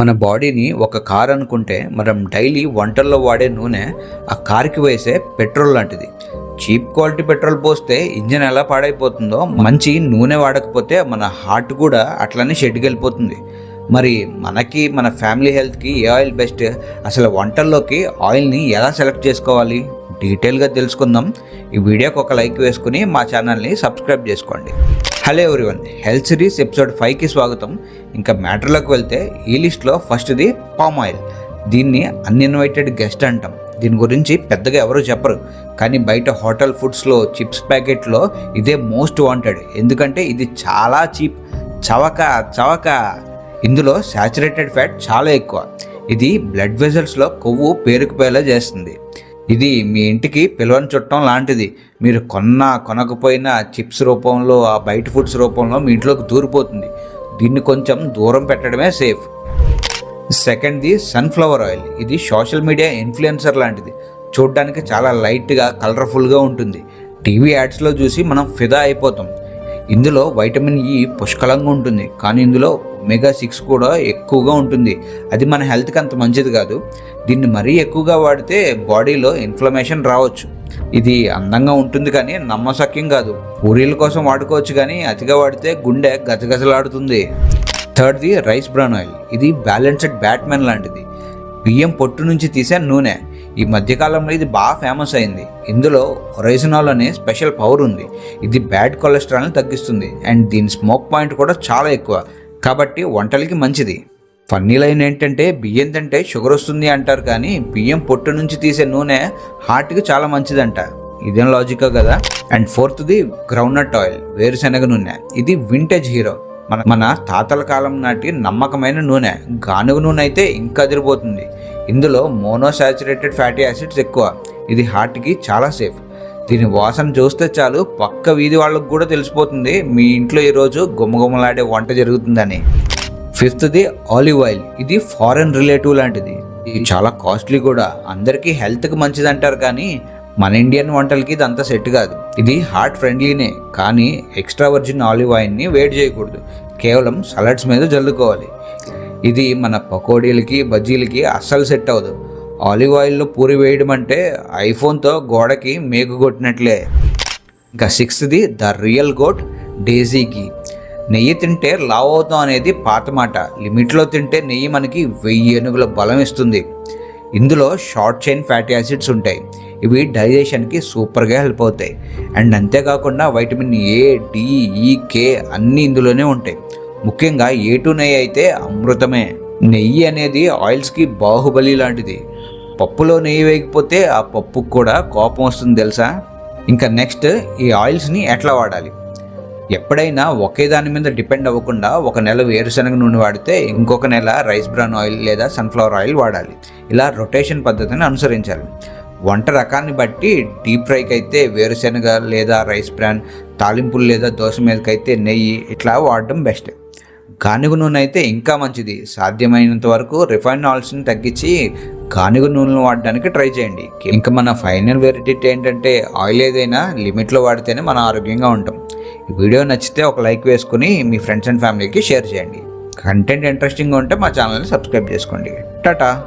మన బాడీని ఒక కార్ అనుకుంటే మనం డైలీ వంటల్లో వాడే నూనె ఆ కార్కి వేసే పెట్రోల్ లాంటిది. చీప్ క్వాలిటీ పెట్రోల్ పోస్తే ఇంజన్ ఎలా పాడైపోతుందో మంచి నూనె వాడకపోతే మన హార్ట్ కూడా అట్లనే షెడ్కి వెళ్ళిపోతుంది. మరి మనకి మన ఫ్యామిలీ హెల్త్కి ఏ ఆయిల్ బెస్ట్? అసలు వంటల్లోకి ఆయిల్ని ఎలా సెలెక్ట్ చేసుకోవాలి? డీటెయిల్గా తెలుసుకుందాం. ఈ వీడియోకి ఒక లైక్ వేసుకుని మా ఛానల్ని సబ్స్క్రైబ్ చేసుకోండి. Hello everyone health series episode ఫైవ్కి స్వాగతం. ఇంకా మ్యాటర్లోకి వెళ్తే ఈ లిస్ట్లో ఫస్ట్ది పామ్ ఆయిల్. దీన్ని అన్ఇన్వైటెడ్ గెస్ట్ అంటాం. దీని గురించి పెద్దగా ఎవరు చెప్పరు. కానీ బయట హోటల్ ఫుడ్స్లో చిప్స్ ప్యాకెట్లో ఇదే మోస్ట్ వాంటెడ్. ఎందుకంటే ఇది చాలా చీప్. చవక చవక. ఇందులో శాచురేటెడ్ ఫ్యాట్ చాలా ఎక్కువ. ఇది బ్లడ్ వెజల్స్లో కొవ్వు పేరుకుపోయేలా చేస్తుంది. ఇది మీ ఇంటికి పిలవని చుట్టం లాంటిది. మీరు కొన్నా కొనకపోయినా చిప్స్ రూపంలో ఆ బయట ఫుడ్స్ రూపంలో మీ ఇంట్లోకి దూరిపోతుంది. దీన్ని కొంచెం దూరం పెట్టడమే సేఫ్. సెకండ్ది సన్ఫ్లవర్ ఆయిల్. ఇది సోషల్ మీడియా ఇన్ఫ్లుయెన్సర్ లాంటిది. చూడడానికి చాలా లైట్గా కలర్ఫుల్గా ఉంటుంది. టీవీ యాడ్స్లో చూసి మనం ఫిదా అయిపోతాం. ఇందులో వైటమిన్ ఈ పుష్కలంగా ఉంటుంది. కానీ ఇందులో ఒమేగా సిక్స్ కూడా ఎక్కువగా ఉంటుంది. అది మన హెల్త్కి అంత మంచిది కాదు. దీన్ని మరీ ఎక్కువగా వాడితే బాడీలో ఇన్ఫ్లమేషన్ రావచ్చు. ఇది అందంగా ఉంటుంది కానీ నమ్మశక్యం కాదు. పూరీల కోసం వాడుకోవచ్చు కానీ అతిగా వాడితే గుండె గజగజలాడుతుంది. థర్డ్ది రైస్ బ్రౌన్ ఆయిల్ ఇది బ్యాలెన్స్డ్ బ్యాట్మెన్ లాంటిది. బియ్యం పొట్టు నుంచి తీసే నూనె. ఈ మధ్యకాలంలో ఇది బాగా ఫేమస్ అయింది. ఇందులో ఒరైజనాల్ అనే స్పెషల్ పవర్ ఉంది. ఇది బ్యాడ్ కొలెస్ట్రాల్ని తగ్గిస్తుంది. అండ్ దీని స్మోక్ పాయింట్ కూడా చాలా ఎక్కువ. కాబట్టి వంటలకి మంచిది. ఫన్నీ లైన్ ఏంటంటే బియ్యం తింటే షుగర్ వస్తుంది అంటారు కానీ బియ్యం పొట్టు నుంచి తీసే నూనె హార్ట్కి చాలా మంచిదంట. ఇదేం లాజిక్ కదా? అండ్ ఫోర్త్ది గ్రౌండ్నట్ ఆయిల్ వేరుశనగ నూనె. ఇది వింటేజ్ హీరో మన మన తాతల కాలం నాటి నమ్మకమైన నూనె. గానుగ నూనె అయితే ఇంకా అదిరిపోతుంది. ఇందులో మోనోసాచురేటెడ్ ఫ్యాటీ యాసిడ్స్ ఎక్కువ. ఇది హార్ట్కి చాలా సేఫ్ దీని వాసన చూస్తే చాలు పక్క వీధి వాళ్ళకు కూడా తెలిసిపోతుంది. మీ ఇంట్లో ఈరోజు గుమ్మగుమ్మలాడే వంట జరుగుతుందని. ఫిఫ్త్ది ఆలివ్ ఆయిల్. ఇది ఫారెన్ రిలేటివ్ లాంటిది. ఇది చాలా కాస్ట్లీ కూడా. అందరికీ హెల్త్కి మంచిది అంటారు కానీ మన ఇండియన్ వంటలకి ఇది అంత సెట్ కాదు. ఇది హార్ట్ ఫ్రెండ్లీనే. కానీ ఎక్స్ట్రా వర్జిన్ ఆలివ్ ఆయిల్ని వేడి చేయకూడదు. కేవలం సలాడ్స్ మీద జల్లుకోవాలి. ఇది మన పకోడీలకి బజ్జీలకి అస్సలు సెట్ అవ్వదు. ఆలివ్ ఆయిల్లో పూరి వేయడం అంటే ఐఫోన్తో గోడకి మేకు కొట్టినట్లే. ఇంకా సిక్స్త్ది ద రియల్ గోట్ డేజీకి నెయ్యి తింటే లావ్ అవుతాం అనేది పాత మాట. లిమిట్లో తింటే నెయ్యి మనకి వెయ్యి ఏనుగుల బలం ఇస్తుంది ఇందులో షార్ట్ చైన్ ఫ్యాటీ యాసిడ్స్ ఉంటాయి. ఇవి డైజెషన్కి సూపర్గా హెల్ప్ అవుతాయి. అండ్ అంతేకాకుండా వైటమిన్ ఏ డి ఈ కే అన్నీ ఇందులోనే ఉంటాయి. ముఖ్యంగా ఏ టూ నెయ్యి అయితే అమృతమే. నెయ్యి అనేది ఆయిల్స్కి బాహుబలి లాంటిది. పప్పులో నెయ్యి వేయకపోతే ఆ పప్పుకు కూడా కోపం వస్తుంది తెలుసా? ఇంకా నెక్స్ట్ ఈ ఆయిల్స్ని ఎట్లా వాడాలి? ఎప్పుడైనా ఒకే దాని మీద డిపెండ్ అవ్వకుండా ఒక నెల వేరుశనగ నూనె వాడితే ఇంకొక నెల రైస్ బ్రాన్ ఆయిల్ లేదా సన్ఫ్లవర్ ఆయిల్ వాడాలి. ఇలా రొటేషన్ పద్ధతిని అనుసరించాలి. వంట రకాన్ని బట్టి డీప్ ఫ్రైకి అయితే వేరుశనగ లేదా రైస్ బ్రాన్ తాలింపులు లేదా దోశ మీదకైతే నెయ్యి ఇట్లా వాడడం బెస్ట్. గానుగ నూనె అయితే ఇంకా మంచిది. సాధ్యమైనంత వరకు రిఫైన్ ఆయిల్స్ని తగ్గించి కానుగ నూనెలు వాడడానికి ట్రై చేయండి. ఇంకా మన ఫైనల్ వెరైటీ ఏంటంటే ఆయిల్ ఏదైనా లిమిట్లో వాడితేనే మనం ఆరోగ్యంగా ఉంటాం. ఈ వీడియో నచ్చితే ఒక లైక్ వేసుకుని మీ ఫ్రెండ్స్ అండ్ ఫ్యామిలీకి షేర్ చేయండి. కంటెంట్ ఇంట్రెస్టింగ్గా ఉంటే మా ఛానల్ని సబ్స్క్రైబ్ చేసుకోండి. టాటా!